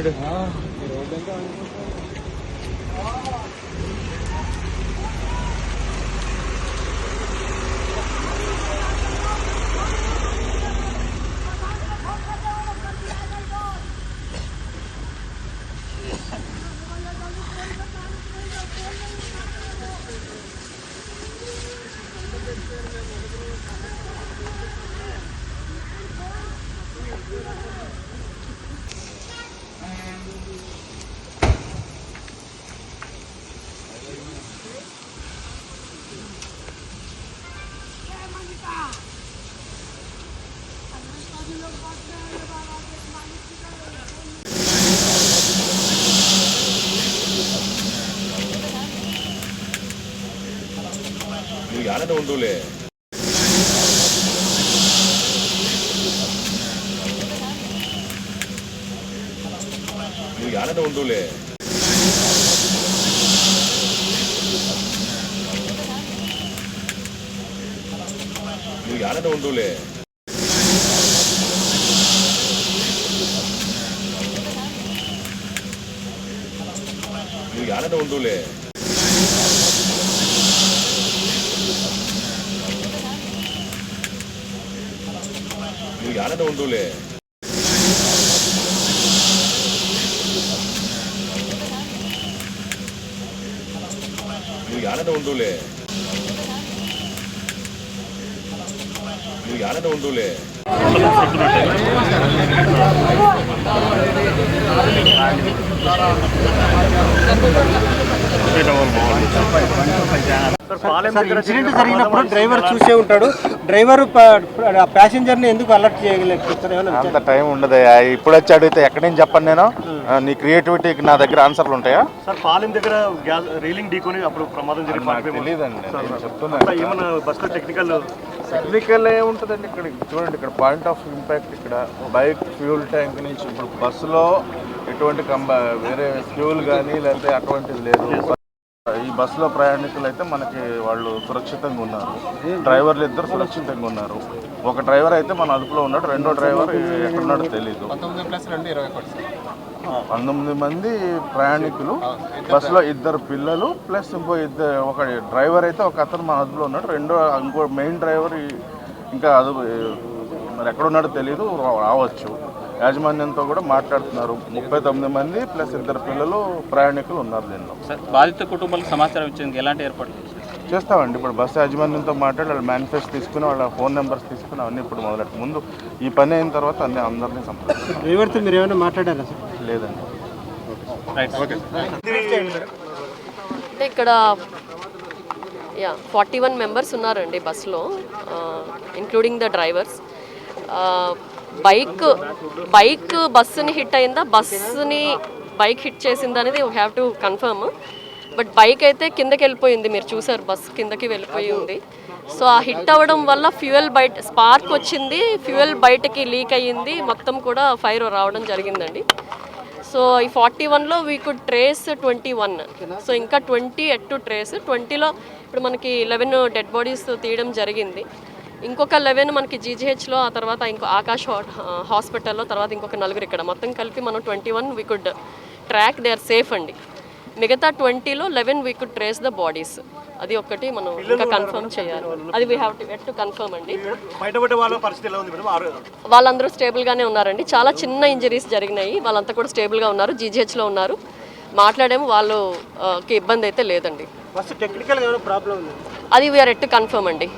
Hundred నువ్వు యాడ ఉండవులే నువ్వు యాడ ఉండవులే ഞാനെന്നെ കൊണ്ടുപോലേ నువ్వు యాడనే ఉండవులే నువ్వు యాడనే ఉండవులే నువ్వు యాడనే ఇన్సిడెంట్ జరిగినప్పుడు డ్రైవర్ చూసే ఉంటాడు. డ్రైవర్ ప్యాసింజర్ని ఎందుకు అలర్ట్ ఏమైనా అంత టైం ఉండదు. ఇప్పుడు వచ్చి అడిగితే ఎక్కడి నుంచి చెప్పను నేను? నీ క్రియేటివిటీకి నా దగ్గర ఆన్సర్లు ఉంటాయా? సార్ పాలెం దగ్గర రీలింగ్ ఢీకొని అప్పుడు ప్రమాదం జరిగి నాకు తెలియదండి నేను చెప్తున్నాను ఏమన్నా బస్సులో టెక్నికల్ టెక్నికల్ ఏముంటుందండి ఇక్కడ? చూడండి ఇక్కడ పాయింట్ ఆఫ్ ఇంపాక్ట్ ఇక్కడ. బైక్ ఫ్యూల్ ట్యాంక్ నుంచి ఇప్పుడు బస్సులో ఎటువంటి కంబ వేరే ఫ్యూల్ కానీ లేకపోతే అటువంటిది లేదు. ఈ బస్సులో ప్రయాణికులు అయితే మనకి వాళ్ళు సురక్షితంగా ఉన్నారు. డ్రైవర్లు ఇద్దరు సురక్షితంగా ఉన్నారు. ఒక డ్రైవర్ అయితే మన అదుపులో ఉన్నాడు. రెండో డ్రైవర్ ఎక్కడున్నాడో తెలియదు పంతొమ్మిది మంది ప్రయాణికులు బస్సులో ఇద్దరు పిల్లలు ప్లస్ ఇంకో ఇద్దరు ఒక డ్రైవర్ అయితే ఒక అతను మన అదుపులో ఉన్నాడు. రెండో ఇంకో మెయిన్ డ్రైవర్ ఇంకా అదుపు మరి ఎక్కడున్నాడో తెలియదు రా- రావచ్చు. యాజమాన్యంతో కూడా మాట్లాడుతున్నారు. ముప్పై తొమ్మిది మంది ప్లస్ ఇద్దరు పిల్లలు ప్రయాణికులు ఉన్నారు దీనిలో. సార్ బాధిత కుటుంబాలకు సమాచారం ఇచ్చేందుకు ఎలాంటి ఏర్పాట్లు? చేస్తామండి. ఇప్పుడు బస్సు యాజమాన్యంతో మాట్లాడి వాళ్ళ మేనిఫెస్టో తీసుకుని వాళ్ళ ఫోన్ నెంబర్స్ తీసుకుని అవన్నీ ఇప్పుడు మొదలెట్టు ముందు ఈ పని అయిన తర్వాత అన్ని అందరినీ సంప్రదించాలి డ్రైవర్తో మీరు ఏమైనా మాట్లాడారా సార్? లేదండి. Right okay. అంటే ఇక్కడ యా ఫార్టీ వన్ మెంబర్స్ ఉన్నారండి బస్సులో including the drivers bike bike బస్సుని hit అయిందా? బస్సుని బైక్ హిట్ చేసిందా అనేది we have to confirm but bike అయితే కిందకి వెళ్ళిపోయింది మీరు చూసారు బస్ కిందకి వెళ్ళిపోయి ఉంది. సో ఆ హిట్ అవ్వడం వల్ల ఫ్యూయల్ బయట స్పార్క్ వచ్చింది ఫ్యూయల్ బయటకి లీక్ అయ్యింది మొత్తం కూడా ఫైర్ రావడం జరిగిందండి. సో ఈ ఫార్టీ వన్లో we could trace twenty one so ఇంకా ట్వంటీ ఎట్ టు ట్రేస్ ట్వంటీలో ఇప్పుడు మనకి లెవెన్ డెడ్ బాడీస్ తీయడం జరిగింది. ఇంకొక లెవెన్ మనకి జీజీహెచ్లో ఆ తర్వాత ఇంకో ఆకాష్ హాస్పిటల్లో తర్వాత ఇంకొక నలుగురు ఇక్కడ. మొత్తం కలిపి మనం twenty one we could track they are safe అండి. మిగతా ట్వంటీలో eleven we could trace the bodies అది ఒక్కటి మనం ఇంకా కన్ఫర్మ్ చేయాలి. అది వీ హ్యావ్ టు కన్ఫర్మ్ అండి. వాళ్ళందరూ స్టేబుల్గానే ఉన్నారండి. చాలా చిన్న ఇంజరీస్ జరిగినాయి. వాళ్ళంతా కూడా స్టేబుల్గా ఉన్నారు. జీజీహెచ్లో ఉన్నారు. మాట్లాడేమో. వాళ్ళు ఆ, కి ఇబ్బంది అయితే లేదండి. అది వీఆర్ ఎట్ కన్ఫర్మ్ అండి.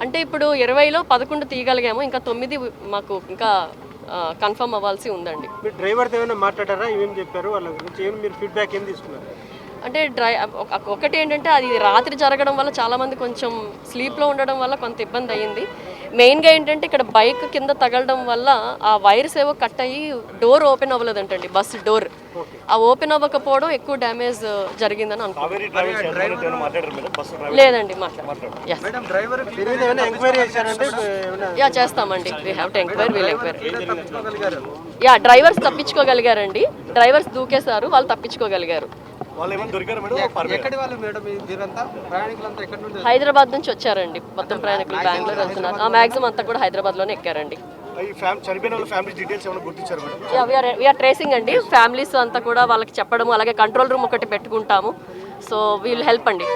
అంటే ఇప్పుడు ఇరవైలో పదకొండు తీయగలిగాము ఇంకా తొమ్మిది మాకు ఇంకా కన్ఫర్మ్ అవ్వాల్సి ఉందండి. మీరు డ్రైవర్తో ఏమైనా మాట్లాడారా? ఏమేమి చెప్పారు? వాళ్ళ గురించి ఏమి మీరు ఫీడ్బ్యాక్ ఏం తీసుకున్నారు? అంటే డ్రై ఒక- ఒకటి ఏంటంటే అది రాత్రి జరగడం వల్ల చాలామంది కొంచెం స్లీప్లో ఉండడం వల్ల కొంత ఇబ్బంది అయ్యింది. మెయిన్గా ఏంటంటే ఇక్కడ బైక్ కింద తగలడం వల్ల ఆ వైర్స్ ఏవో కట్ అయ్యి డోర్ ఓపెన్ అవ్వలేదంటండి బస్ డోర్. ఆ ఓపెన్ అవ్వకపోవడం ఎక్కువ డ్యామేజ్ జరిగిందని అనుకుంటున్నాను. మాట్లాడారు బస్సు లేదండి యా చేస్తామండి. We have to enquiry we'll enquiry yeah drivers తప్పించుకోగలిగారండి. Drivers దూకేశారు వాళ్ళు తప్పించుకోగలిగారు. వాళ్ళు ఏమైనా దొరికారు మేడం? పర్లేదు ఎక్కడి వాళ్ళు మేడం మీరంతా ప్రయాణికులంతా ఎక్కడి నుండి హైదరాబాద్ నుంచి వచ్చారండి. మొత్తం ప్రయాణికులు బెంగళూరు వెళ్తున్నారు. ఆ మ్యాక్సిమం అంతా కూడా ఎక్కారండి. వాళ్ళ ఏమైనా గుర్తించారు మేడం? వీఆర్ ట్రేసింగ్ అండి. ఫ్యామిలీస్ అంతా కూడా వాళ్ళకి చెప్పడము అలాగే కంట్రోల్ రూమ్ ఒకటి పెట్టుకుంటాము. సో వీల్ హెల్ప్ అండి.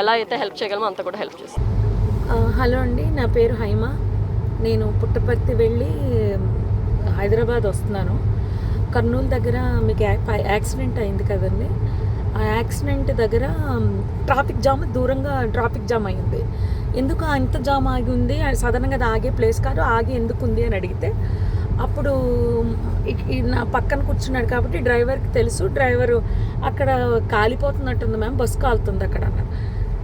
ఎలా అయితే హెల్ప్ చేయగలమో అంత కూడా హెల్ప్ చేస్తాం. హలో అండి నా పేరు హైమ. నేను పుట్టపర్తి వెళ్ళి హైదరాబాద్ వస్తున్నాను. కర్నూలు దగ్గర మీకు యాక్సిడెంట్ అయింది కదండి. ఆ యాక్సిడెంట్ దగ్గర ట్రాఫిక్ జామ్ దూరంగా ట్రాఫిక్ జామ్ అయింది ఎందుకు అంత జామ్ ఆగి ఉంది? సడన్గా అది ఆగే ప్లేస్ కాదు ఆగి ఎందుకు ఉంది అని అడిగితే అప్పుడు ఇ- నా పక్కన కూర్చున్నాడు కాబట్టి డ్రైవర్కి తెలుసు. డ్రైవరు అక్కడ కాలిపోతున్నట్టుంది మ్యామ్ బస్సు కాలుతుంది అక్కడ. అన్నారు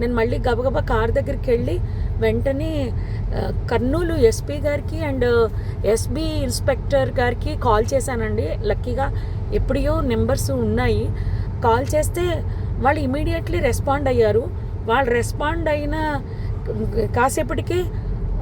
నేను మళ్ళీ గబగబా కార్ దగ్గరికి వెళ్ళి వెంటనే కర్నూలు ఎస్పీ గారికి అండ్ ఎస్బీ ఇన్స్పెక్టర్ గారికి కాల్ చేశానండి. లక్కీగా ఎప్పుడో నెంబర్స్ ఉన్నాయి. కాల్ చేస్తే వాళ్ళు ఇమీడియట్లీ రెస్పాండ్ అయ్యారు. వాళ్ళు రెస్పాండ్ అయిన కాసేపటికి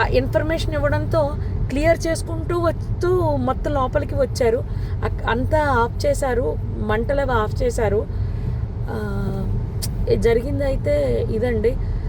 ఆ ఇన్ఫర్మేషన్ ఇవ్వడంతో క్లియర్ చేసుకుంటూ వస్తూ మొత్తం లోపలికి వచ్చారు. అంతా ఆఫ్ చేశారు. మంటలు అవి ఆఫ్ చేశారు. జరిగింది అయితే ఇదండి.